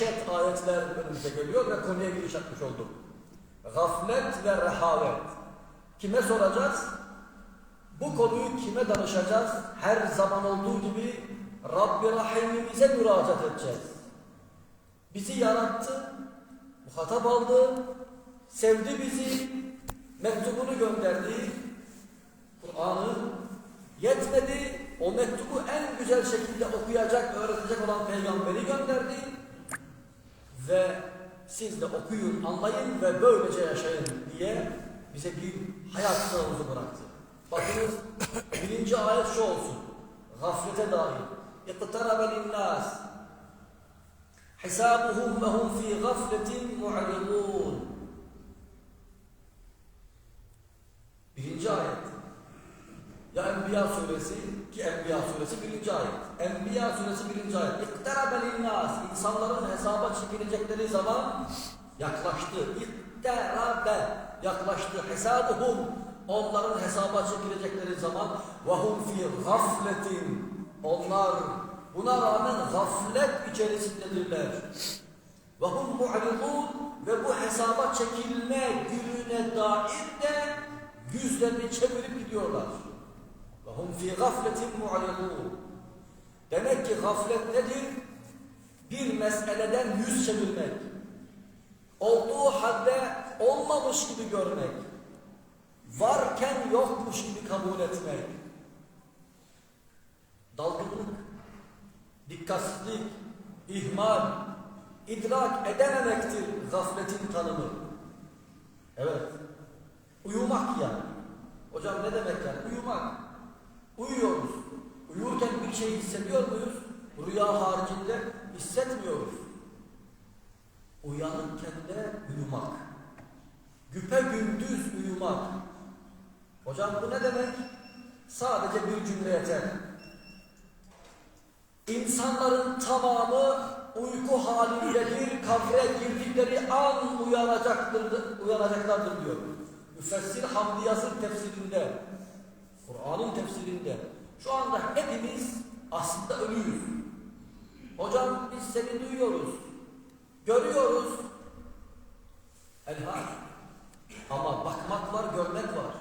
dehşet ayetler önümüze geliyor ve konuya giriş atmış olduk. Gaflet ve rehavet. Kime soracağız? Bu konuyu kime danışacağız? Her zaman olduğu gibi Rabbi Rahim'imize müracaat edeceğiz. Bizi yarattı, muhatap aldı, sevdi bizi, mektubunu gönderdi, Kur'an'ı yetmedi, o mektubu en güzel şekilde okuyacak, öğretecek olan peygamberi gönderdi ve siz de okuyun, anlayın ve böylece yaşayın diye bize bir hayat kılavuzu bıraktı. Bakınız birinci ayet şu olsun. Gaflete dair. اِقْتَرَبَ لِلنَّاسِ حِسَابُهُمْ وَهُمْ ف۪ي غَفْلَةٍ مُعْرِضُونَ Enbiya suresi ki Enbiya suresi birinci ayet. Enbiya suresi birinci ayet. İktarabe linnas. İnsanların hesaba çekilecekleri zaman yaklaştı. İktarabe yaklaştı. Hesaduhum. Onların hesaba çekilecekleri zaman ve hum fi gafletin. Onlar buna rağmen gaflet içerisindedirler. Ve hum mu'ridun ve bu hesaba çekilme gününe dair de yüzlerini çevirip gidiyorlar. وَهُمْ فِي غَفْلَةٍ مُعْرِضُونَ Demek ki gaflet nedir? Bir meseleden yüz çevirmek. Olduğu halde olmamış gibi görmek. Varken yokmuş gibi kabul etmek. Dalgınlık, dikkatsizlik, ihmal, idrak edememektir gafletin tanımı. Evet. Uyumak yani. Hocam ne demek yani? Uyumak. Uyuyoruz. Uyurken bir şey hissediyor muyuz? Rüya haricinde hissetmiyoruz. Uyanırken de uyumak. Güpe gündüz uyumak. Hocam bu ne demek? Sadece bir cümle yeter. İnsanların tamamı uyku halindedir, kabre girdikleri an uyanacaktır, uyanacaklardır diyor. Müfessir Hamdi Yazır tefsirinde, Kur'an'ın tefsirinde şu anda hepimiz aslında ölüyüz. Hocam biz seni duyuyoruz, görüyoruz. Elhal. Ama bakmak var, görmek var.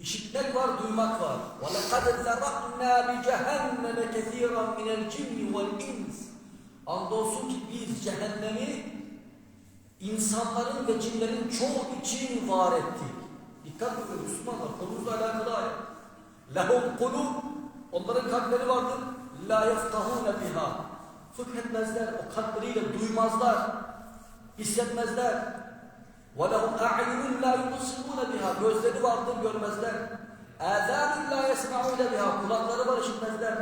İşitmek var, duymak var. وَلَقَدْ زَرَقْنَا بِجَهَنَّمَ كَثِيرًا مِنَ الْجِنِّ وَالْاِنْسِ Andolsun ki biz cehennemi insanların ve cinlerin çoğu için var ettik. Kafir ve Müslümanlar konumuzla alakalı ayet. Lehum kulub. Onların kalpleri vardır. La yaftahune biha. Fıkh etmezler. O kalpleriyle duymazlar. Hissetmezler. Ve lehum a'yunun la yubsirune biha. Gözleri vardır görmezler. Ezanun la yesma'une biha. Kulakları var işitmezler.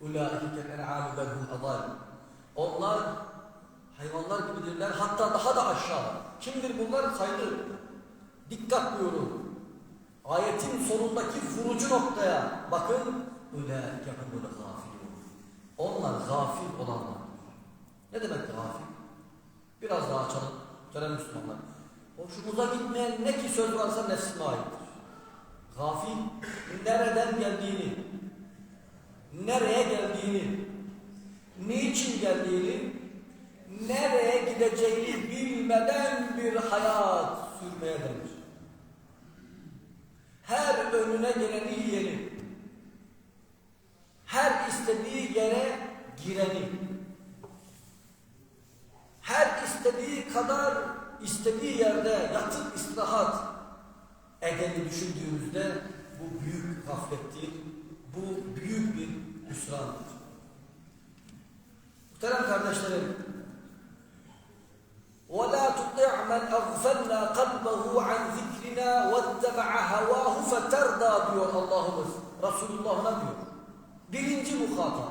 Ulaike kel en'amu belhum adal. Onlar Hayvanlar gibidirler, hatta daha da aşağı. Kimdir bunlar? Saydı. Dikkat buyurun. Ayetin sonundaki vurucu noktaya bakın. öyle Ülâke humul gafilûn. Onlar gafil olanlar. Ne demek gafil? Biraz daha açalım. Söyle Müslümanlar. Hoşumuza gitmeyen ne ki söz varsa nefsime aittir. Gafil, nereden geldiğini, nereye geldiğini, niçin geldiğini nereye gideceğini bilmeden bir hayat sürmeye denir. Her önüne geleni yiyeni, her istediği yere gireni, her istediği kadar istediği yerde yatıp istirahat edeni düşündüğümüzde bu büyük gaflettir, bu büyük bir hüsrandır. Muhterem kardeşlerim, مَنْ أَغْفَلْنَا قَلْبَهُ عَنْ ذِكْرِنَا وَاتَّبَعَ هَوَاهُ فَتَرْضَى diyor Allah'ımız. Resulullah'ına diyor. Birinci muhatap.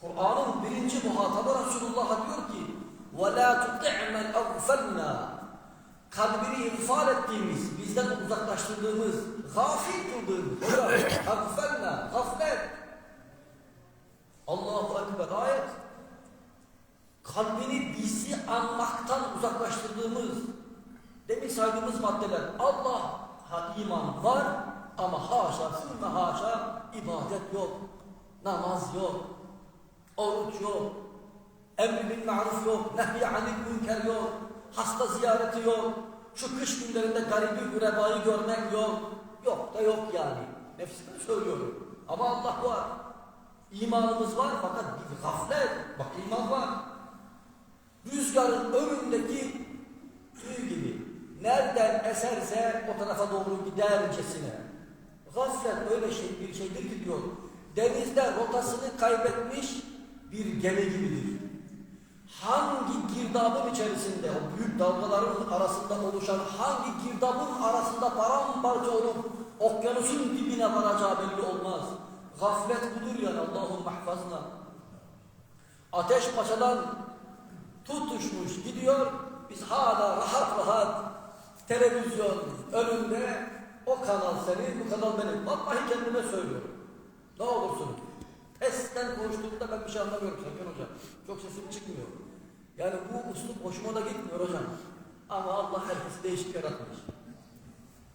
Kur'an'ın birinci muhatabı Resulullah'a diyor ki وَلَا تُطِعْ مَنْ أَغْفَلْنَا Kalbini infal ettiğimiz, bizden uzaklaştırdığımız, gafil kıldığımız, أَغْفَلْنَا Gaflet. Allahu Ekber ayet. Kalbini bizi anmaktan uzaklaştırdığımız, demin saydığımız maddeler, Allah'a iman var ama haşa, sümme haşa ibadet yok, namaz yok, Oruç yok. Emri bil maruf yok. Nehy anil münker yok. Hasta ziyareti yok. Şu kış günlerinde garibi gürebayı görmek yok. Yok da yok yani. Nefsime söylüyorum. Ama Allah var. İmanımız var fakat bir gaflet. Bak iman var. Rüzgarın önündeki tüy gibi. Nereden eserse o tarafa doğru gidercesine. Gaflet öyle şey bir şeydir ki diyor. Denizde rotasını kaybetmiş bir gemi gibidir. Hangi girdabın içerisinde, o büyük dalgaların arasında oluşan hangi girdabın arasında paramparça olup okyanusun dibine varacağı belli olmaz. Gaflet budur yani Allah'ın mahfazına. Ateş paşadan tutuşmuş gidiyor, biz hala rahat rahat televizyon önünde o kanal senin, bu kanal benim. Vallahi kendime söylüyorum. Ne olursun. Pesten konuştuğumda ben bir şey anlamıyorum Serkan Hocam. Çok sesim çıkmıyor. Yani bu uslup hoşuma da gitmiyor hocam. Ama Allah herkesi değişik yaratmış.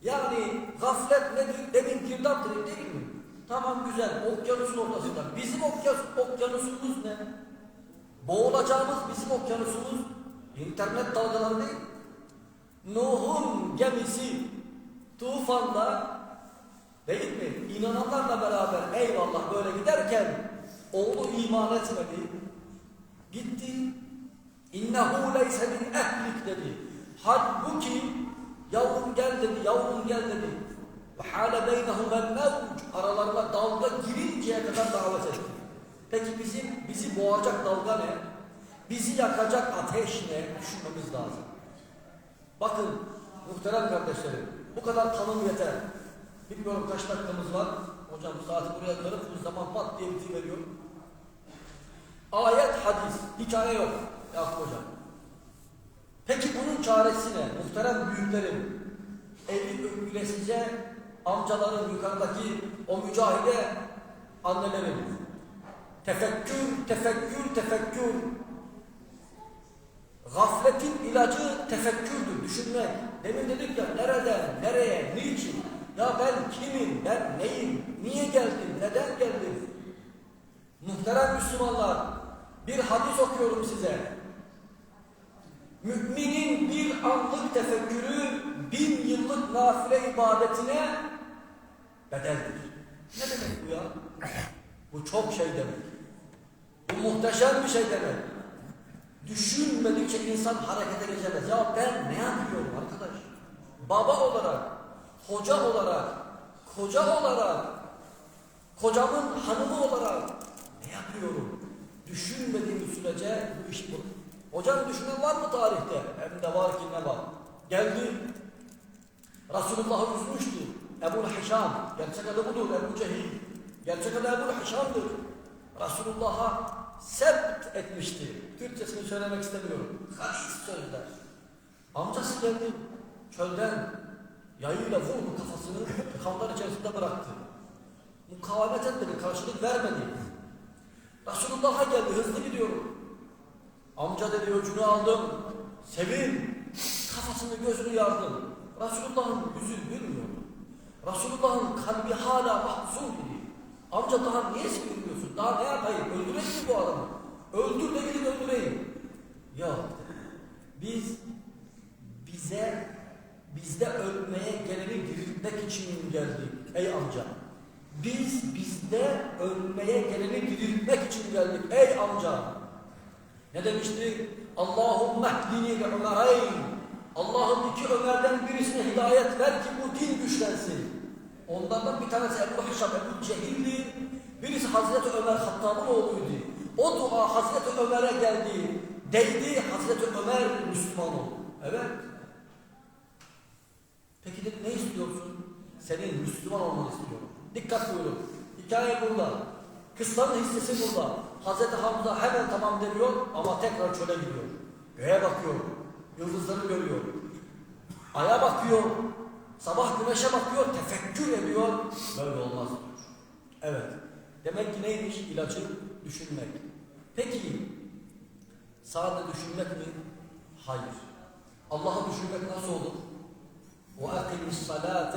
Yani gaflet nedir? Demin girdaptır değil mi? Tamam güzel, okyanusun ortasında. Bizim okyas, okyanusumuz ne? Boğulacağımız bizim okyanusumuz internet dalgaları değil. Nuh'un gemisi tufanda değil mi? İnananlarla beraber eyvallah böyle giderken oğlu iman etmedi. Gitti. İnnehu leyse min ehlik dedi. Halbuki yavrum gel dedi, yavrum gel dedi. Ve hâle beynehumel mevc aralarına dalga girinceye kadar davet etti. Peki bizim bizi boğacak dalga ne? Bizi yakacak ateş ne? Düşünmemiz lazım. Bakın muhterem kardeşlerim, bu kadar tanım yeter. Bilmiyorum kaç dakikamız var. Hocam saati buraya dönüp bu zaman pat diye bitiveriyor. Ayet, hadis, hikaye yok. Yakup hocam. Peki bunun çaresi ne? Muhterem büyüklerim, eli öpülesice amcaların yukarıdaki o mücahide annelerin tefekkür, tefekkür, tefekkür Gafletin ilacı tefekkürdür, düşünmek. Demin dedik ya nereden, nereye, niçin? Ya ben kimim, ben neyim, niye geldim, neden geldim? Muhterem Müslümanlar, bir hadis okuyorum size. Müminin bir anlık tefekkürü bin yıllık nafile ibadetine bedeldir. Ne demek bu ya? Bu çok şey demek. Bu muhteşem bir şey demek. Düşünmedikçe insan harekete geçemez. Ya ben ne yapıyorum arkadaş? Baba olarak, hoca olarak, koca olarak, kocamın hanımı olarak ne yapıyorum? Düşünmediğim sürece bu iş bu. Hocam düşünen var mı tarihte? Hem de var ki ne var? Geldi. Resulullah'ı üzmüştü. Ebu Hişam. Gerçek adı budur. Ebu Cehil. Gerçek adı Ebu Hişam'dır. Resulullah'a sebt etmişti. Türkçesini söylemek istemiyorum. Halis sözler. Amcası geldi çölden yayıyla vurdu kafasını kanlar içerisinde bıraktı. Mukavemet etmedi, karşılık vermedi. Resulullah'a geldi, hızlı gidiyorum. Amca dedi öcünü aldım, sevin, kafasını gözünü yardım. Resulullah'ın yüzü gülmüyor. Resulullah'ın kalbi hala mahzun idi. Amca daha niye sevinmiyorsun? Daha ne yapayım? Öldüreyim mi bu adamı? Öldür de gidip öldüreyim. Yok. Biz bize bizde ölmeye geleni diriltmek için geldik ey amca. Biz bizde ölmeye geleni diriltmek için geldik ey amca. Ne demişti? Allahümme hdini ve ömereyn. Allah'ın iki Ömer'den birisine hidayet ver ki bu din güçlensin. Onlardan bir tanesi Ebu Hişam, Ebu Cehil'di. Birisi Hazreti Ömer Hattab'ın oğluydu. O dua Hazreti Ömer'e geldi. Değdi Hazreti Ömer Müslüman oldu. Evet. Peki dedi ne istiyorsun? Senin Müslüman olmanı istiyorum. Dikkat buyurun. Hikaye burada. Kıssanın hissesi burada. Hazreti Hamza hemen tamam demiyor ama tekrar çöle gidiyor. Göğe bakıyor. Yıldızları görüyor. Aya bakıyor. Sabah güneşe bakıyor, tefekkür ediyor. Böyle olmaz diyor. Evet. Demek ki neymiş ilacı? Düşünmek. Peki sadece düşünmek mi? Hayır. Allah'ı düşünmek nasıl olur? وَاَقِمِ الصَّلَاةَ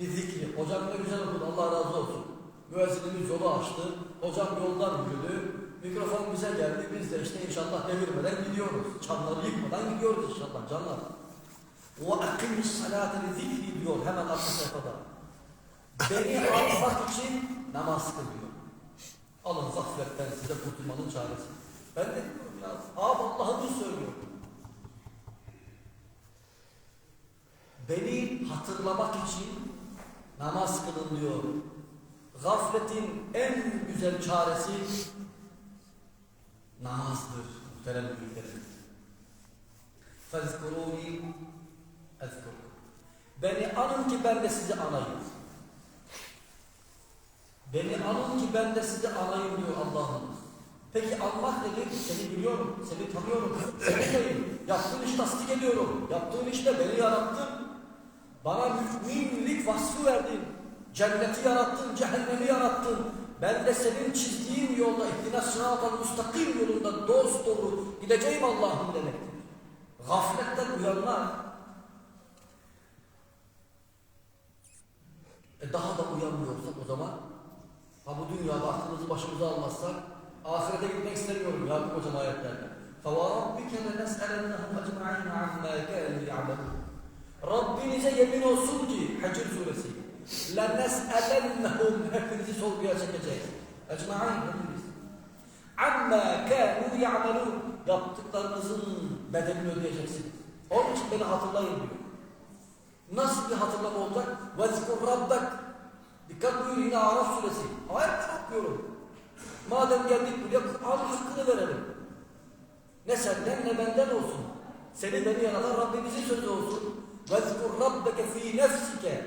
بِذِكْرِ Hocam ne güzel okudu. Allah razı olsun. Müezzinimiz yolu açtı. Hocam yoldan yürüdü. mikrofon bize geldi. Biz de işte inşallah devirmeden gidiyoruz. Çanları yıkmadan gidiyoruz inşallah canlar. وَاَقِمِ الصَّلَاةَ لِذِكْرِ diyor hemen arka sayfada. Beni almak için namaz kılıyor. Alın gafletten size kurtulmanın çaresi. Ben de diyorum ya, ağam Allah'ımız söylüyor. Beni hatırlamak için namaz kılın diyor. Gafletin en güzel çaresi namazdır. Muhterem büyüklerim. فَذْكُرُونِي Ezkur. Beni anın ki ben de sizi anayım. Beni anın ki ben de sizi anayım diyor Allah'ım. Peki Allah dedi, seni biliyorum, seni tanıyorum, seni tanıyorum. Yaptığın iş tasdik ediyorum. Yaptığın işte beni yarattın. Bana müminlik vasfı verdin. Cenneti yarattın, cehennemi yarattın. Ben de senin çizdiğin yolda, ihdina sıratal müstakim yolunda dost doğru gideceğim Allah'ım demektir. Gafletten uyanlar E daha da uyanmıyorsak o zaman ha bu dünyada aklımızı başımıza almazsak ahirete gitmek istemiyorum Yakup Hocam ayetlerine. فَوَرَبِّكَ لَنَسْأَلَنَّهُمْ أَجْمَعِينَ عَمَّا كَانُوا يَعْمَلُونَ Rabbinize yemin olsun ki Hacir suresi لَنَسْأَلَنَّهُمْ hepinizi sorguya çekecek. اَجْمَعِينَ hepiniz. عَمَّا كَانُوا يَعْمَلُونَ Yaptıklarınızın bedelini ödeyeceksiniz. Onun için beni hatırlayın diyor. Nasıl bir hatırlama olacak? وَذْكُرْ رَبَّكْ Dikkat buyurun yine Araf suresi. Ayet okuyorum. Madem geldik buraya Kur'an'ın hakkını verelim. Ne senden ne benden olsun. Seni beni yaratan Rabbimizin sözü olsun. وَذْكُرْ رَبَّكَ ف۪ي نَفْسِكَ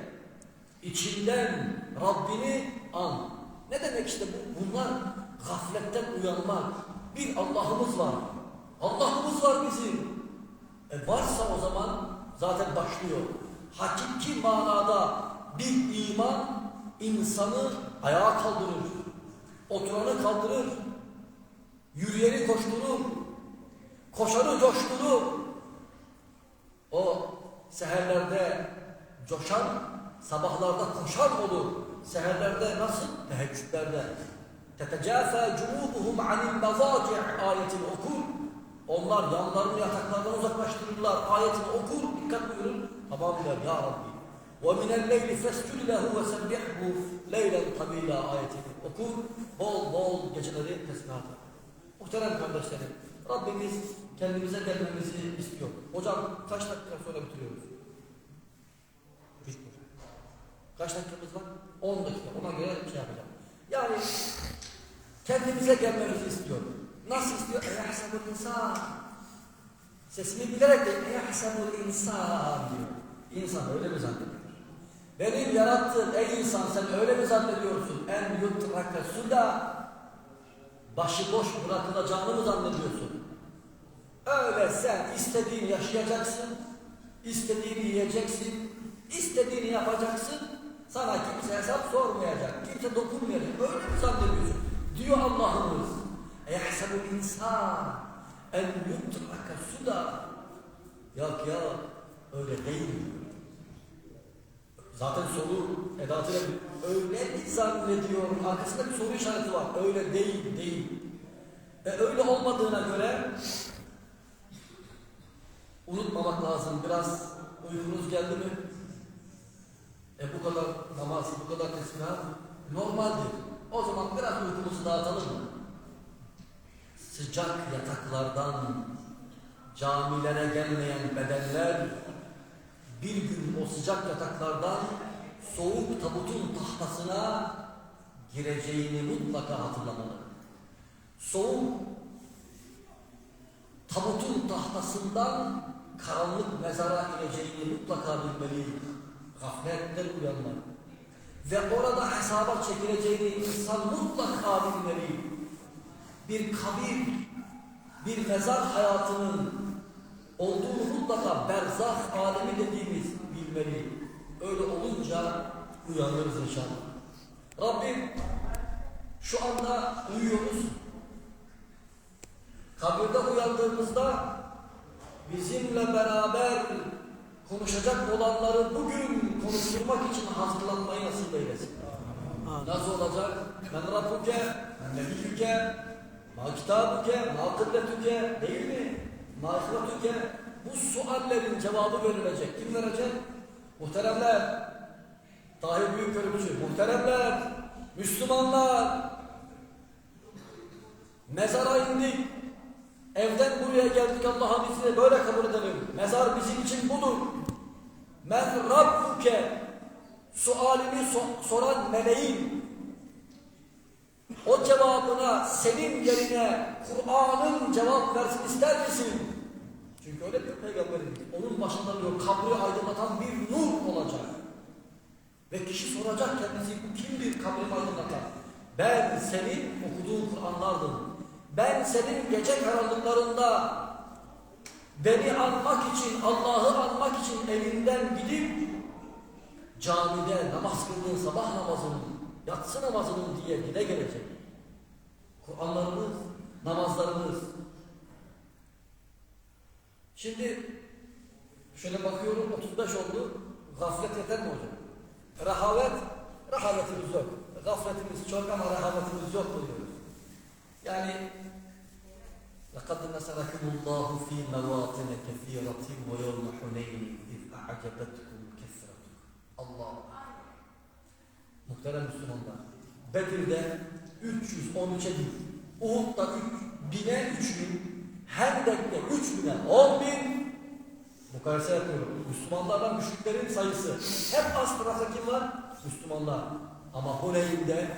İçinden Rabbini an. Ne demek işte bu? Bunlar gafletten uyanmak. Bir Allah'ımız var. Allah'ımız var bizim. E varsa o zaman zaten başlıyor. Hakiki manada bir iman insanı ayağa kaldırır. Oturanı kaldırır. Yürüyeni koşturur. Koşanı coşturur. O seherlerde coşan, sabahlarda koşan olur. Seherlerde nasıl? Teheccüdlerde. Tetecâfâ cunûbuhum anil mazâci' ayetini okur. Onlar yanlarını yataklardan uzaklaştırırlar. Ayetini okur. Dikkat buyurun. Tamam der ya Rabbi. وَمِنَ اللَّيْلِ فَاسْجُدْ لَهُ وَسَبِّحْهُ لَيْلًا طَوِيلًا ayetini okur. Bol bol geceleri tesbihat eder. Muhterem kardeşlerim, Rabbimiz kendimize gelmemizi istiyor. Hocam kaç dakika sonra bitiriyoruz? Bitti. Kaç dakikamız var? 10 dakika. Ona göre şey yapacağım. Yani kendimize gelmemizi istiyor. Nasıl istiyor? Eyahsabul insan. Sesini bilerek de eyahsabul insan diyor. İnsan öyle mi zannediyor? Benim yarattığım ey insan sen öyle mi zannediyorsun? En yutraka suda başıboş bırakılacağını mı zannediyorsun? Öyle sen istediğini yaşayacaksın, istediğini yiyeceksin, istediğini yapacaksın, sana kimse hesap sormayacak, kimse dokunmayacak. Öyle mi zannediyorsun? Diyor Allah'ımız. Eyahsebul insan en yutraka suda. Yok ya, öyle değil. Zaten soru edatıyla öyle mi zannediyorum? Arkasında bir soru işareti var. Öyle değil, değil. E öyle olmadığına göre unutmamak lazım. Biraz uykunuz geldi mi? E bu kadar namaz, bu kadar tesbihat normaldir. O zaman biraz uykumuzu dağıtalım mı? Sıcak yataklardan camilere gelmeyen bedenler bir gün o sıcak yataklardan soğuk tabutun tahtasına gireceğini mutlaka hatırlamalı. Soğuk tabutun tahtasından karanlık mezara ineceğini mutlaka bilmeli. Gafletten uyanmak. Ve orada hesaba çekileceğini insan mutlaka bilmeli. Bir kabir, bir mezar hayatının olduğunu mutlaka berzah alemi dediğimiz bilmeli. Öyle olunca uyanırız inşallah. Rabbim şu anda uyuyoruz. Kabirde uyandığımızda bizimle beraber konuşacak olanları bugün konuşturmak için hazırlanmayı nasip eylesin. Nasıl olacak? Men Rabbuke, men Nebiyyüke, ma Ma kitabuke, ma kıbletüke değil mi? Ma ihvetüke. Bu suallerin cevabı verilecek. Kim verecek? Muhteremler. Tahir Büyükölümcü. Muhteremler. Müslümanlar. Mezara indik. Evden buraya geldik Allah'ın izniyle böyle kabul edelim. Mezar bizim için budur. Men Rabbuke sualini so- soran meleğin o cevabına senin yerine Kur'an'ın cevap versin ister misin? Çünkü öyle bir peygamberimiz. Onun başında diyor kabri aydınlatan bir nur olacak. Ve kişi soracak kendisi kimdir kabrimi aydınlatan? Ben senin okuduğun Kur'anlardım. Ben senin gece karanlıklarında beni anmak için, Allah'ı anmak için evinden gidip camide namaz kıldığın sabah namazının, yatsı namazının diye dile gelecek. Kur'anlarımız, namazlarımız. Şimdi şöyle bakıyorum 35 oldu. Gaflet yeter mi hocam? Rehavet, rehavetimiz yok. Gafletimiz çok ama rehavetimiz yok diyoruz. Yani لقد نصركم الله في مواطن كثيرة ويوم حنين إذ أعجبتكم كثرتكم Allah Muhterem Müslümanlar Bedir'de 313'e değil Uhud'da 1000'e 3000 Hendek'te 3000'e 10 bin Mukayese yapıyorum. Müslümanlardan müşriklerin sayısı hep az tarafta kim var? Müslümanlar. Ama Huneyn'de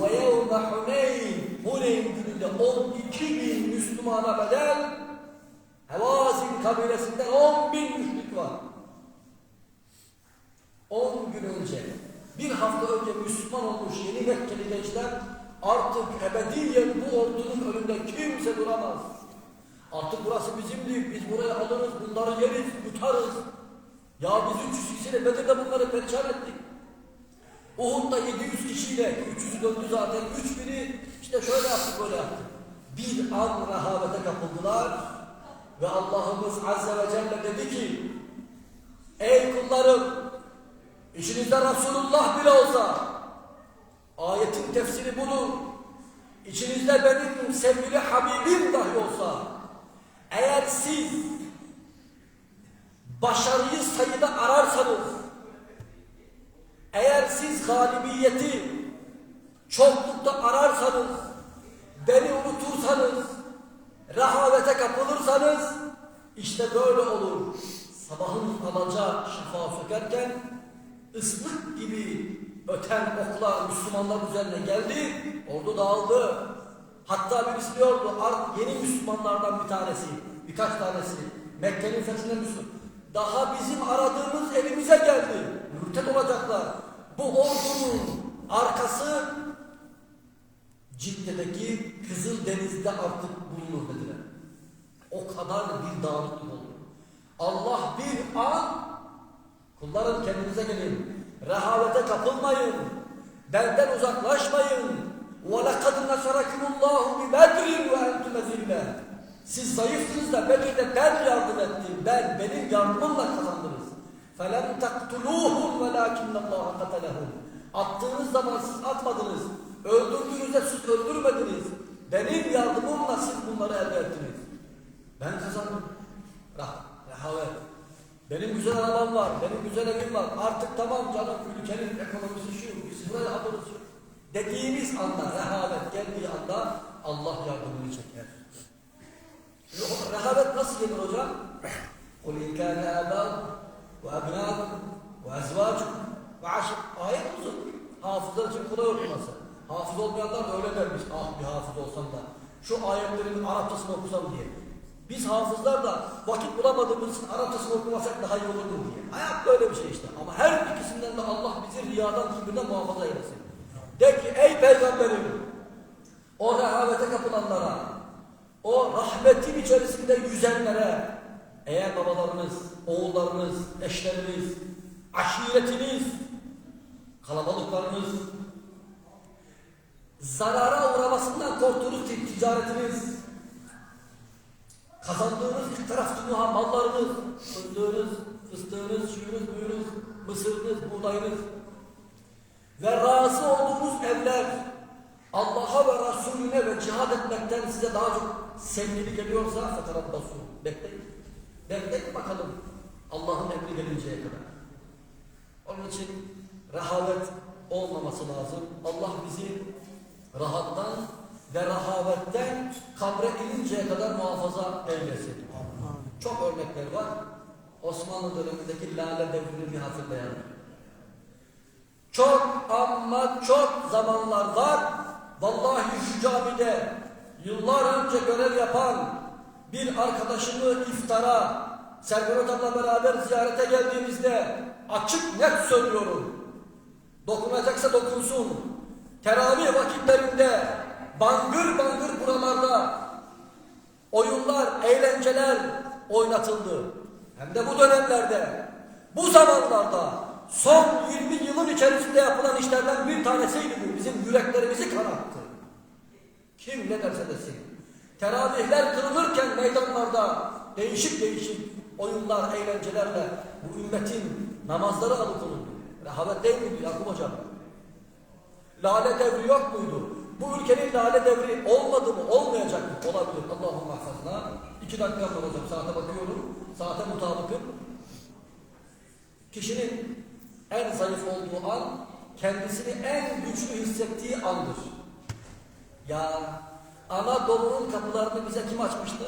yevme Huneyn Huneyn gününde 12 bin Müslümana bedel Hevazin kabilesinden 10 bin müşrik var. 10 gün önce, bir hafta önce Müslüman olmuş yeni Mekkeli gençler artık ebediyen bu ordunun önünde kimse duramaz. Artık burası bizimdir, biz buraya alırız, bunları yeriz, yutarız. Ya biz 300 kişiyle Bedir'de bunları perişan ettik. Uhud'da 700 kişiyle, 300'ü döndü zaten, 3000'i işte şöyle yaptık, böyle yaptık. Bir an rehavete kapıldılar ve Allah'ımız Azze ve Celle dedi ki, Ey kullarım, içinizde Resulullah bile olsa, ayetin tefsiri budur. İçinizde benim sevgili Habibim dahi olsa, eğer siz başarıyı sayıda ararsanız, eğer siz galibiyeti çoklukta ararsanız, beni unutursanız, rehavete kapılırsanız, işte böyle olur. Sabahın alaca şafağı sökerken, ıslık gibi öten oklar Müslümanlar üzerine geldi, ordu dağıldı. Hatta birisi diyordu, "Ar- yeni Müslümanlardan bir tanesi, birkaç tanesi, Mekke'nin fethine Müslüman. Daha bizim aradığımız elimize geldi. Mürted olacaklar. Bu ordunun arkası Cidde'deki Kızıl Deniz'de artık bulunur dediler. O kadar bir dağınıklık oldu. Allah bir an kullarım kendinize gelin. Rehavete kapılmayın. Benden uzaklaşmayın. وَلَقَدْ نَصَرَكُمُ اللّٰهُ بِبَدْرٍ وَاَنْتُمَ ذِلَّةً Siz zayıftınız da Bedir'de ben yardım ettim. Ben, benim yardımımla kazandınız. فَلَمْ تَقْتُلُوهُمْ وَلَاكِنَّ اللّٰهَ قَتَلَهُمْ Attığınız zaman siz atmadınız. Öldürdüğünüzde siz öldürmediniz. Benim yardımımla siz bunları elde ettiniz. Ben kazandım. Rah, rehavet. Benim güzel arabam var, benim güzel evim var. Artık tamam canım ülkenin ekonomisi şu, biz buraya alırız şu. Dediğimiz anda, rehavet geldiği anda Allah yardımını çeker. Şimdi o rehavet nasıl gelir hocam? قُلْ اِنْ كَانَ آبَاءُكُمْ وَاَبْنَاءُكُمْ وَاَزْوَاجُكُمْ Ayet Ayet uzun. Hafızlar için kolay okuması. Hafız olmayanlar da öyle dermiş. Ah bir hafız olsam da. Şu ayetlerin Arapçasını okusam diye. Biz hafızlar da vakit bulamadığımız için Arapçasını okumasak daha iyi olur mu diye. Hayat böyle bir şey işte. Ama her ikisinden de Allah bizi riyadan kibirden muhafaza eylesin. De ki ey peygamberim o rehavete kapılanlara o rahmetin içerisinde yüzenlere eğer babalarınız, oğullarınız, eşleriniz, aşiretiniz, kalabalıklarınız zarara uğramasından korktuğunuz ticaretiniz, kazandığınız bir taraf tumuha mallarınız, fındığınız, fıstığınız, şuyunuz, buyunuz, mısırınız, buğdayınız ve razı olduğunuz evler, Allah'a ve Resulüne ve cihad etmekten size daha çok sevgili geliyorsa feterabbasu. Bekleyin. Bekleyin bakalım. Allah'ın emri gelinceye kadar. Onun için rehavet olmaması lazım. Allah bizi rahattan ve rahavetten kabre ininceye kadar muhafaza eylesin. Çok örnekler var. Osmanlı dönemindeki lale devrini bir hatırlayalım. Çok ama çok zamanlar var. Vallahi şu camide yıllar önce görev yapan bir arkadaşımı iftara Serkan Hocam'la beraber ziyarete geldiğimizde açık net söylüyorum. Dokunacaksa dokunsun. Teravih vakitlerinde bangır bangır buralarda oyunlar, eğlenceler oynatıldı. Hem de bu dönemlerde, bu zamanlarda son 20 yılın içerisinde yapılan işlerden bir tanesiydi bu. Bizim yüreklerimizi kanattı. Kim ne derse desin. Teravihler kırılırken meydanlarda değişik değişik oyunlar, eğlencelerle bu ümmetin namazları alıkonuldu. Rehavet değil miydi Yakup Hocam? Lale devri yok muydu? Bu ülkenin lale devri olmadı mı? Olmayacak mı? Olabilir. Allah'ım mahfazına. İki dakika hocam. Saate bakıyorum. Saate mutabıkım. Kişinin en zayıf olduğu an kendisini en güçlü hissettiği andır. Ya Anadolu'nun kapılarını bize kim açmıştı?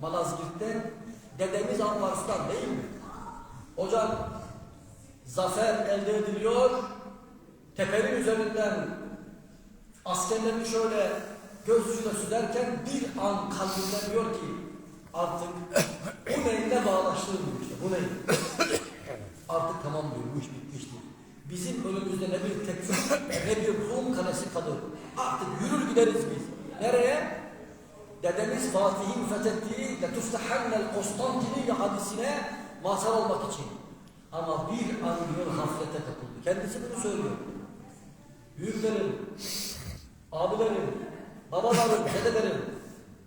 Malazgirt'te dedemiz Alparslan değil mi? Hocam zafer elde ediliyor. Tepenin üzerinden askerlerini şöyle göz ucuyla süzerken bir an kalbinde diyor ki artık bu neyle bağlaştığım işte bu neyle. Artık tamam diyor bu iş bitmiştir. Bizim önümüzde ne bir tekfir ne bir Rum kalesi kalır. Artık yürür gideriz biz. Nereye? Dedemiz Fatih'in fethettiği لَتُفْتَحَنَّ الْقُسْطَنْتِنِيَ hadisine mazhar olmak için. Ama bir an diyor haflete kapıldı. Kendisi bunu söylüyor. Büyüklerim, abilerim, babalarım, dedelerim.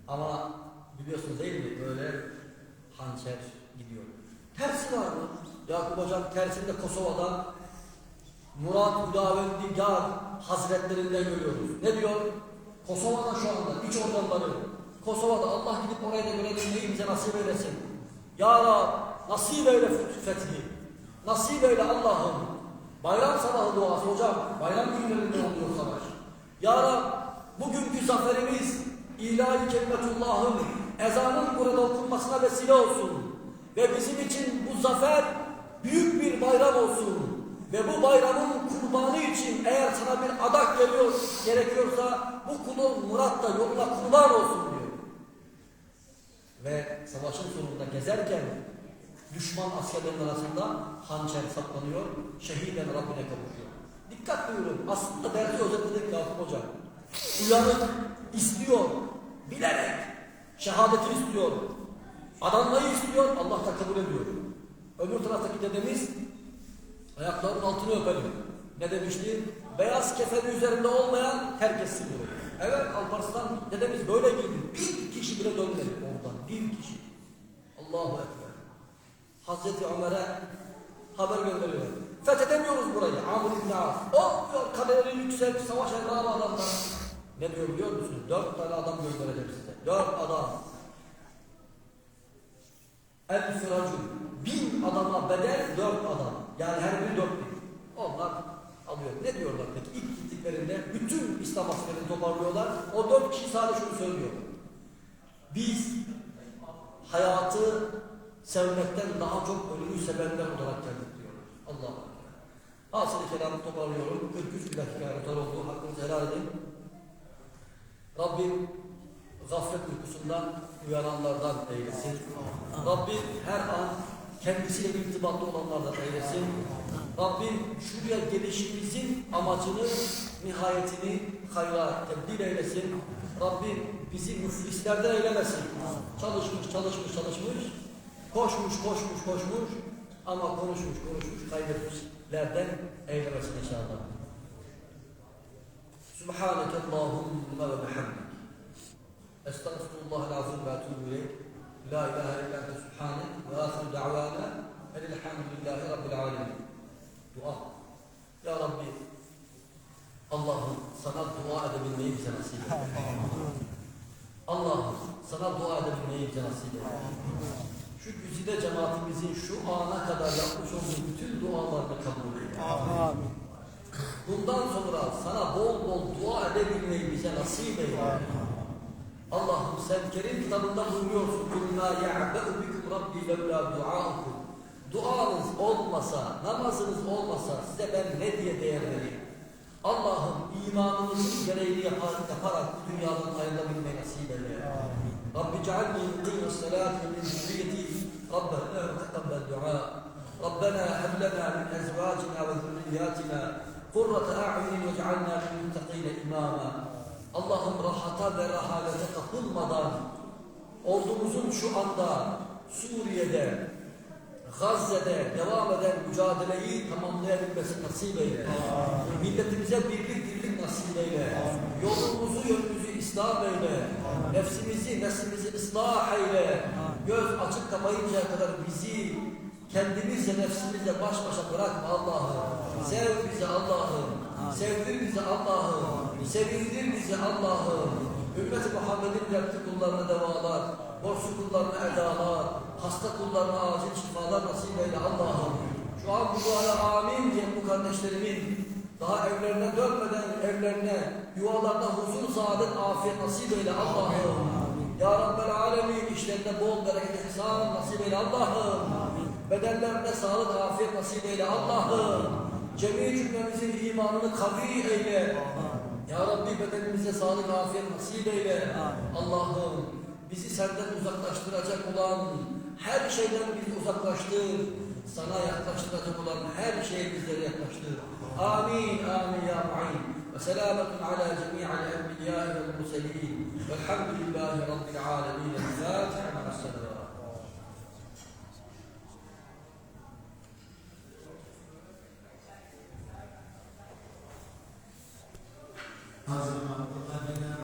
Ama biliyorsunuz değil mi? Böyle hançer gidiyor. Tersi var mı? Yakup Hocam tersinde Kosova'da Murat Hüdavendigar Hazretlerinden görüyoruz. Ne diyor? Kosova'da şu anda iç organları. Kosova'da Allah gidip oraya da görebilmeyi bize nasip eylesin. Ya Rab nasip eyle fethi. Nasip eyle Allah'ım. Bayram sabahı duası hocam. Bayram günlerinde oluyor savaş. Ya Rab bugünkü zaferimiz ilahi kelimetullah'ın ezanın burada okunmasına vesile olsun. Ve bizim için bu zafer büyük bir bayram olsun. Ve bu bayramın kurbanı için eğer sana bir adak geliyor, gerekiyorsa bu kulun Murat da yoluna kurban olsun diyor. Ve savaşın sonunda gezerken düşman askerlerin arasında hançer saplanıyor, şehiden Rabbine kavuşuyor. Dikkat buyurun, aslında derdi özetledik Yakup Hocam. Uyanık, istiyor, bilerek, şehadeti istiyor, adanmayı istiyor, Allah da kabul ediyor. Öbür taraftaki dedemiz ayaklarının altını öpelim. Ne demişti? Beyaz kefeni üzerinde olmayan etsin diyor. Evet Alparslan dedemiz böyle giydi. Bir kişi bile dönmedi oradan. Bir kişi. Allahu Ekber. Hazreti Ömer'e haber gönderiyor. Fethedemiyoruz burayı. Amr İbn As. O diyor kadeleri yüksek, savaş evrağı adamlar. Ne diyor biliyor musunuz? Dört tane adam göndereceğim size. Dört adam. El firacun. Adama bedel dört adam. Yani her biri dört bin. Onlar alıyor. Ne diyorlar peki? İlk gittiklerinde bütün İslam askerini toparlıyorlar. O dört kişi sadece şunu söylüyor. Biz hayatı sevmekten daha çok ölümü sevenler olarak geldik diyorlar. Allah Allah. Hasılı kelamı toparlıyorum. 43 bir dakika yeter oldu. Hakkınızı helal edin. Rabbim gaflet uykusundan uyananlardan eylesin. Rabbim her an kendisiyle irtibatlı olanlardan eylesin. Rabbim şuraya gelişimizin amacını, nihayetini hayra tebdil eylesin. Rabbim bizi müflislerden eylemesin. Çalışmış, çalışmış, çalışmış. Koşmuş, koşmuş, koşmuş. Ama konuşmuş, konuşmuş, kaybetmişlerden eylemesin inşallah. Subhaneke Allahümme ve bihamdik. Estağfirullah lazım ve etûbü ileyk. La ilahe illa ente subhanek ve ahiru da'vana elhamdülillahi rabbil alemin. Dua. Ya Rabbi Allah'ım sana dua edebilmeyi bize nasip eyle. Allah'ım sana dua edebilmeyi bize nasip eyle. Şu güzide cemaatimizin şu ana kadar yapmış olduğu bütün dualarını kabul eyle. Amin. Bundan sonra sana bol bol dua edebilmeyi bize nasip eyle. Allah'ım sen Kerim kitabında buyuruyorsun. Kullâ ya'be'u bikum rabbi levlâ dua'ukum. Duanız olmasa, namazınız olmasa size ben ne diye değer vereyim? Allah'ım imanımızın gereğini yapar, yaparak bu dünyanın ayrılabilmeyi nasip eyle. Rabbi cealni yuqîme salâti min zürriyeti. Rabbena teqabbel du'a. Rabbena heb lena min ezvâcina ve a'yunin ve cealna min muttaqîne imâma. Allah'ım rahata ve rahalete kapılmadan ordumuzun şu anda Suriye'de, Gazze'de devam eden mücadeleyi tamamlayabilmesi nasip eyle. Milletimize birlik dirlik nasip eyle. Yolumuzu yönümüzü ıslah eyle. Nefsimizi, neslimizi ıslah eyle. Göz açık kapayıncaya kadar bizi kendimizle nefsimizle baş başa bırakma Allah'ım. Sev bizi Allah'ım. Sevdir bizi Allah'ım. Sevindir bizi Allah'ım. Ümmeti Muhammed'in dertli kullarına devalar, borçlu kullarına edalar, hasta kullarına acil şifalar nasip eyle Allah'ım. Şu an bu duaya amin diyen bu kardeşlerimin daha evlerine dönmeden evlerine, yuvalarına huzur, saadet, afiyet nasip eyle Allah'ım. Ya Rabbel Alemin işlerinde bol bereket ihsan nasip eyle Allah'ım. Bedenlerinde sağlık, afiyet nasip eyle Allah'ım. Cemi cümlemizin imanını kavi eyle. Ya Rabbi bedenimize sağlık, afiyet nasip eyle. Allah'ım bizi senden uzaklaştıracak olan her şeyden bizi uzaklaştır. Sana yaklaştıracak olan her şeyi bizlere yaklaştır. Amin, amin ya mu'in. Ve selametun ala cemi'al enbiyâi vel murselîn. Velhamdülillahi rabbil. El-Fâtiha ありがとうございます。